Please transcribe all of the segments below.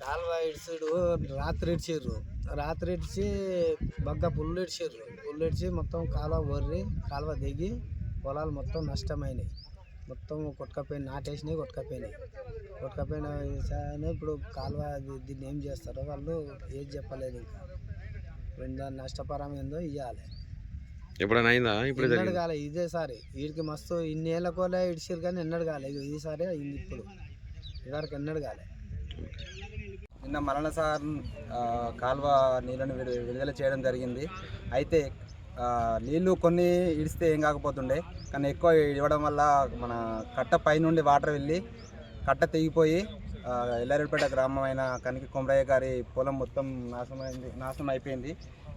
కాలువ ఇడిచిడు రాత్రి ఇడిచారు రాత్రి ఇడిచి బగ్గ పుల్లు ఇడిచారు పుల్లు ఇడిచి మొత్తం కాలువ బొర్రి కాలువ దిగి పొలాలు మొత్తం నష్టమైనాయి. మొత్తం కొట్టుకపోయి నాటేసినాయి కొట్టుకపోయినాయి. కొట్టుకపోయిన ఇప్పుడు కాలువ దీన్ని ఏం చేస్తారో వాళ్ళు ఏది చెప్పలేదు ఇంకా. దాని నష్టపరం ఏందో ఇవ్వాలి ఎప్పుడైనా అయిందా? ఇప్పుడు ఎన్నడు కాలే ఇదే సారి. వీడికి మస్తు ఇన్ని ఏళ్ళ కోలే ఇడిచిరు కానీ ఎన్నడు కాలే. ఇగో ఈసారి అయింది ఇప్పుడు. ఇదివరకు ఎన్నడు కాలే. నిన్న మరణ సార్ ఆ, కాలువ నీళ్ళను విడు- విడుదల చేయడం జరిగింది. అయితే ఆ, నీళ్ళు కొన్ని ఇడిస్తే ఏం కాకపోతుండే కానీ ఎక్కువ ఇవ్వడం వల్ల మన కట్ట పైనుండి వాటర్ వెళ్ళి కట్ట తెగిపోయి ఎల్లారెడ్డిపేట గ్రామం అయిన కనికి కొమరయ్య గారి పొలం మొత్తం నాశనం అయింది నాశనం అయిపోయింది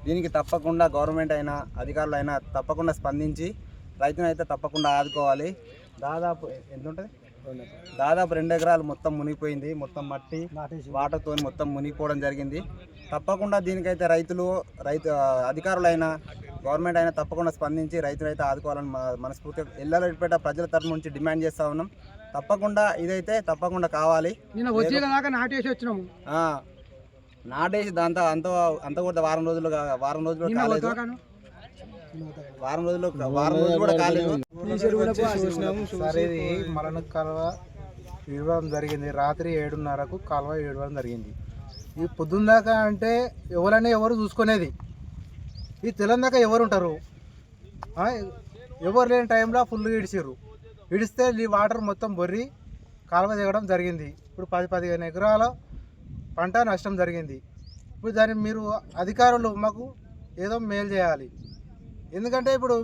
దీనికి తప్పకుండా గవర్నమెంట్ అయినా అధికారులు అయినా తప్పకుండా స్పందించి రైతును అయితే తప్పకుండా ఆదుకోవాలి. దాదాపు ఎంత ఉంటుంది? దాదాపు రెండు ఎకరాలు మొత్తం మునిగిపోయింది. మొత్తం మట్టి వాటర్తో మొత్తం మునిగిపోవడం జరిగింది. తప్పకుండా దీనికైతే రైతులు రైతు అధికారులైనా గవర్నమెంట్ అయినా తప్పకుండా స్పందించి రైతులైతే ఆదుకోవాలని మనస్ఫూర్తిగా ఎల్లారెడ్డిపేట ప్రజల తరపు నుంచి డిమాండ్ చేస్తా ఉన్నాం. తప్పకుండా ఇదైతే తప్పకుండా కావాలి. నిన్న వచ్చే దాకా నాటేసి వచ్చినాము. ఆ, నాటేసి దాంతో అంత అంత కూడా వారం రోజులు వారం రోజులు కాలేదు. వారం రోజులు వారం రోజులు కూడా కాలేదు. కాలువ ఇవ్వడం జరిగింది. రాత్రి ఏడున్నరకు కాలువ ఇవ్వడం జరిగింది. ఈ పొద్దున్న దాకా అంటే ఎవరైనా ఎవరు చూసుకునేది. ఈ తెల్లం దాకా ఎవరు ఉంటారు ఆ, ఎవరు లేని టైంలో ఫుల్ ఇడిచిర్రు ఇడిస్తే ఈ వాటర్ మొత్తం బొర్రి కాలువ దిగడం జరిగింది. ఇప్పుడు పది పదిహేను ఎకరాల పంట నష్టం జరిగింది. ఇప్పుడు దాన్ని మీరు అధికారులు మాకు ఏదో మేలు చేయాలి. ఎందుకంటే ఇప్పుడు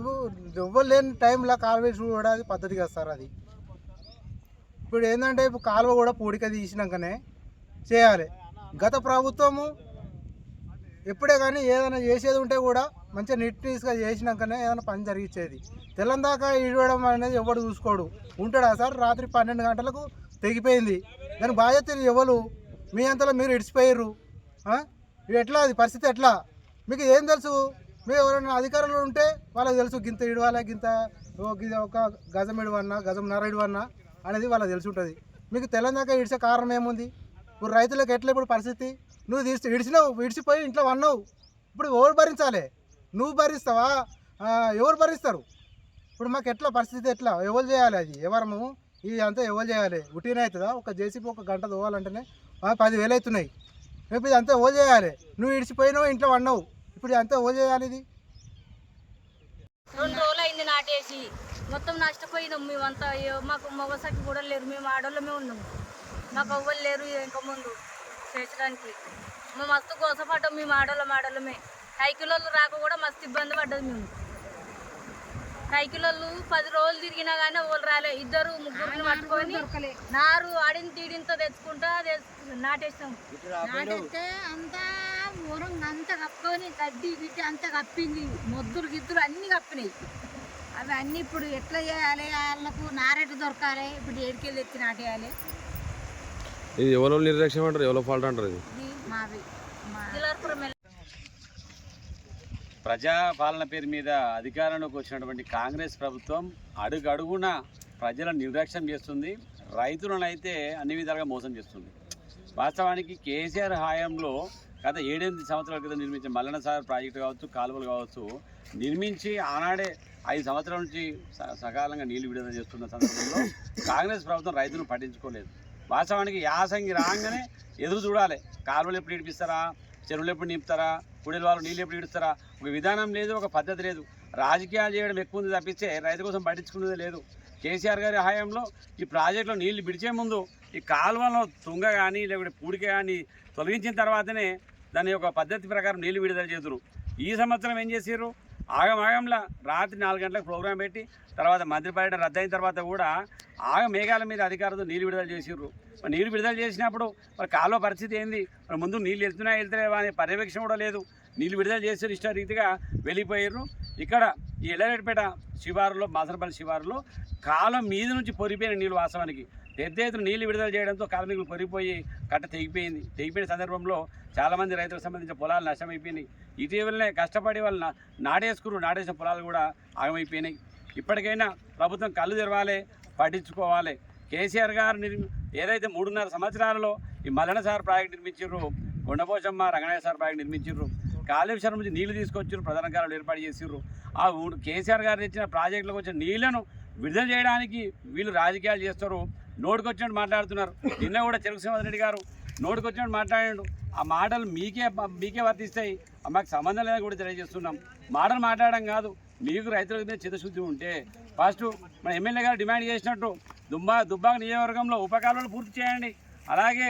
ఎవ్వరు లేని టైంలో కాలువ చూడడానికి పద్ధతి పద్ధతిగా సార్ అది. ఇప్పుడు ఏంటంటే ఇప్పుడు కాలువ కూడా పూడిక తీసినాకనే చేయాలి. గత ప్రభుత్వము ఎప్పుడే కానీ ఏదైనా చేసేది ఉంటే కూడా మంచిగా నీట్నెస్గా చేసినాకనే ఏదైనా పని జరిగించేది తెల్లందాకా ఇడవడం అనేది ఎవడు చూసుకోడు. ఉంటాడా సార్? రాత్రి పన్నెండు గంటలకు తెగిపోయింది. దాని బాధ్యత ఎవరు? మీ అంతలో మీరు ఇడిచిపోయారు ఎట్లా? అది పరిస్థితి ఎట్లా? మీకు ఏం తెలుసు? మీరు ఎవరైనా అధికారులు ఉంటే వాళ్ళకి తెలుసు గింత ఇడవాలా గింత ఒక గజం ఇడవన్నా గజం నర ఇడవన్నా అనేది వాళ్ళకి తెలిసి ఉంటుంది మీకు తెలంగాణ ఇడిచే కారణం ఏముంది? ఇప్పుడు రైతులకు ఎట్లా ఇప్పుడు పరిస్థితి? నువ్వు తీసి విడిచినావు ఇడిచిపోయి ఇంట్లో అన్నావు ఇప్పుడు ఎవరు భరించాలి? నువ్వు భరిస్తావా? ఎవరు భరిస్తారు? ఇప్పుడు మాకు ఎట్లా పరిస్థితి ఎట్లా? ఎవరు చేయాలి అది? ఎవరము? ఇది అంతా ఎవరు చేయాలి? ఉట్టిన అవుతుందా? ఒక జేసీపీ ఒక గంట తోవాలంటేనే పదివేలు అవుతున్నాయి. రేపు ఇది అంతా ఎవరు చేయాలి? నువ్వు ఇడిచిపోయినావు ఇంట్లో అన్నావు ఇప్పుడు ఇది అంతా ఎవరు చేయాలి ఇది? రెండు రోజులు అయింది నాటేసి. మొత్తం నష్టపోయినాం మేమంతా. అయ్యో, మాకు మగసకి కూడా లేరు. మేము ఆడోళ్ళమే ఉన్నాము మాకు అవ్వలు లేరు ఇంకా ముందు. చేసడానికి మేము మస్తు కోసపడ్డాం మేము ఆడోళ్ళం ఆడోళ్ళమే కైకిలోళ్ళు రాక కూడా మస్తు ఇబ్బంది పడ్డది మేము. కైకిలోళ్ళు పది రోజులు తిరిగినా కానీ వాళ్ళు రాలే. ఇద్దరు ముగ్గురిని పట్టుకొని నారు ఆడిన తీడింతో తెచ్చుకుంటా తెచ్చు- నాటేసినాం. నాటైతే అంతా ఊరం అంతా కప్పుకొని గడ్డి గిడ్డి అంతా కప్పింది. మొద్దులు గిద్దులు అన్ని కప్పినాయి. అవి అన్నీ ఇప్పుడు ఎట్లా చేయాలి? వాళ్ళకు నారెట్ దొరకాలి. ఇప్పుడు ఏడికెళ్ళి ఎత్తి నాటేయాలి. ఇది ఎవరో నిర్లక్ష్యం అంటారు ఎవరో ఫాల్ట్ అంటారు ఇది? ప్రజాపాలన పేరు మీద అధికారంలోకి వచ్చినటువంటి కాంగ్రెస్ ప్రభుత్వం అడుగు అడుగున ప్రజలను నిర్లక్ష్యం చేస్తుంది రైతులను అయితే అన్ని విధాలుగా మోసం చేస్తుంది. వాస్తవానికి కేసీఆర్ హయాంలో గత ఏడెనిమిది సంవత్సరాల క్రితం నిర్మించిన మల్లన సాగర్ ప్రాజెక్టు కావచ్చు కాలువలు కావచ్చు నిర్మించి ఆనాడే ఐదు సంవత్సరాల నుంచి స- సకాలంగా నీళ్ళు విడుదల చేస్తున్న సందర్భంలో కాంగ్రెస్ ప్రభుత్వం రైతులను పట్టించుకోలేదు. వాస్తవానికి యాసంగి రాగానే ఎదురు చూడాలి. కాలువలు ఎప్పుడు ఇడిపిస్తారా? చెరువులు ఎప్పుడు నింపుతారా? కుడిల వాళ్ళు నీళ్ళు ఎప్పుడు ఇడుస్తారా? ఒక విధానం లేదు ఒక పద్ధతి లేదు. రాజకీయాలు చేయడం ఎక్కువ ఉంది తప్పిస్తే రైతు కోసం పట్టించుకునేది లేదు. కేసీఆర్ గారి హయాంలో ఈ ప్రాజెక్టులో నీళ్ళు విడిచే ముందు ఈ కాలువలో తుంగ కానీ లేకపోతే పూడిక కానీ తొలగించిన తర్వాతనే దాని యొక్క పద్ధతి ప్రకారం నీళ్ళు విడుదల చేతురు ఈ సంవత్సరం ఏం చేసారు ఆగమాగంలో రాత్రి నాలుగు గంటలకు ప్రోగ్రాం పెట్టి తర్వాత మంత్రి పర్యటన రద్దయిన తర్వాత కూడా ఆగ మేఘాల మీద అధికారులతో నీళ్ళు విడుదల చేసిర్రు. మరి నీళ్ళు విడుదల చేసినప్పుడు మరి కాలువ పరిస్థితి ఏంది? మరి ముందు నీళ్ళు వెళ్తున్నా వెళ్తలేవా అనే పర్యవేక్షణ కూడా లేదు. నీళ్ళు విడుదల చేసారు ఇష్ట రీతిగా వెళ్ళిపోయారు ఇక్కడ ఈ ఎల్లరెడ్డిపేట శివారులో మాసరపల్లి శివారులో కాలం మీద నుంచి పొరిపోయిన నీళ్ళు వాస్తవానికి. పెద్ద ఎత్తున నీళ్ళు విడుదల చేయడంతో కార్మికులు కొరిగిపోయి కట్ట తెగిపోయింది. తెగిపోయిన సందర్భంలో చాలామంది రైతులకు సంబంధించిన పొలాలు నష్టమైపోయినాయి. ఇటీవలనే కష్టపడి వాళ్ళు నా- నాటేసుకురు నాటేసిన పొలాలు కూడా ఆగమైపోయినాయి. ఇప్పటికైనా ప్రభుత్వం కళ్ళు తెరవాలి పట్టించుకోవాలి. కేసీఆర్ గారు ఏదైతే మూడున్నర సంవత్సరాలలో ఈ మల్లన సార్ ప్రాజెక్ట్ నిర్మించారు కొండపోచమ్మ రంగనాయ సార్ ప్రాజెక్ట్ నిర్మించారు కాళేశ్వరం నుంచి నీళ్ళు తీసుకొచ్చారు ప్రధాన కాలువలు ఏర్పాటు చేసారు ఆ కేసీఆర్ గారు తెచ్చిన ప్రాజెక్టులకు వచ్చిన నీళ్ళను విడుదల చేయడానికి వీళ్ళు రాజకీయాలు చేస్తారు. నోటికొచ్చినట్టు మాట్లాడుతున్నారు. నిన్న కూడా చెరుకు సింహారెడ్డి రెడ్డి గారు నోటికొచ్చినట్టు మాట్లాడాడు. ఆ మాటలు మీకే మీకే వర్తిస్తాయి. మాకు సంబంధం లేదని కూడా తెలియజేస్తున్నాం. మాటలు మాట్లాడడం కాదు మీకు రైతుల మీద చిత్తశుద్ధి ఉంటే ఫస్ట్ మన ఎమ్మెల్యే గారు డిమాండ్ చేసినట్టు దుబ్బా దుబ్బాక నియోజకవర్గంలో ఉపకాలను పూర్తి చేయండి. అలాగే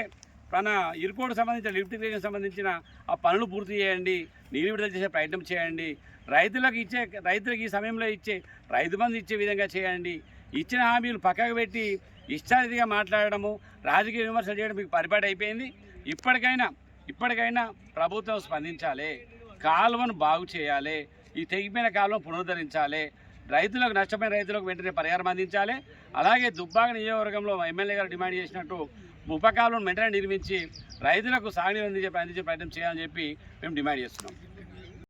మన ఇరుకోడు సంబంధించిన లిఫ్ట్ ఇరిగేషన్ సంబంధించిన ఆ పనులు పూర్తి చేయండి. నీరు విడుదల చేసే ప్రయత్నం చేయండి. రైతులకు ఇచ్చే రైతులకు ఈ సమయంలో ఇచ్చే రైతు బంధు ఇచ్చే విధంగా చేయండి. ఇచ్చిన హామీలు పక్కకు పెట్టి ఇష్టారీతిగా మాట్లాడడము రాజకీయ విమర్శలు చేయడం మీకు పరిపాటి అయిపోయింది. ఇప్పటికైనా ఇప్పటికైనా ప్రభుత్వం స్పందించాలి. కాలువను బాగు చేయాలి. ఈ తెగిపోయిన కాలువను పునరుద్ధరించాలి. రైతులకు నష్టపోయిన రైతులకు వెంటనే పరిహారం అందించాలి. అలాగే దుబ్బాక నియోజకవర్గంలో ఎమ్మెల్యే గారు డిమాండ్ చేసినట్టు ఉపకాలను వెంటనే నిర్మించి రైతులకు సాగునీరు అందించే అందించే ప్రయత్నం చేయాలని చెప్పి మేము డిమాండ్ చేస్తున్నాం.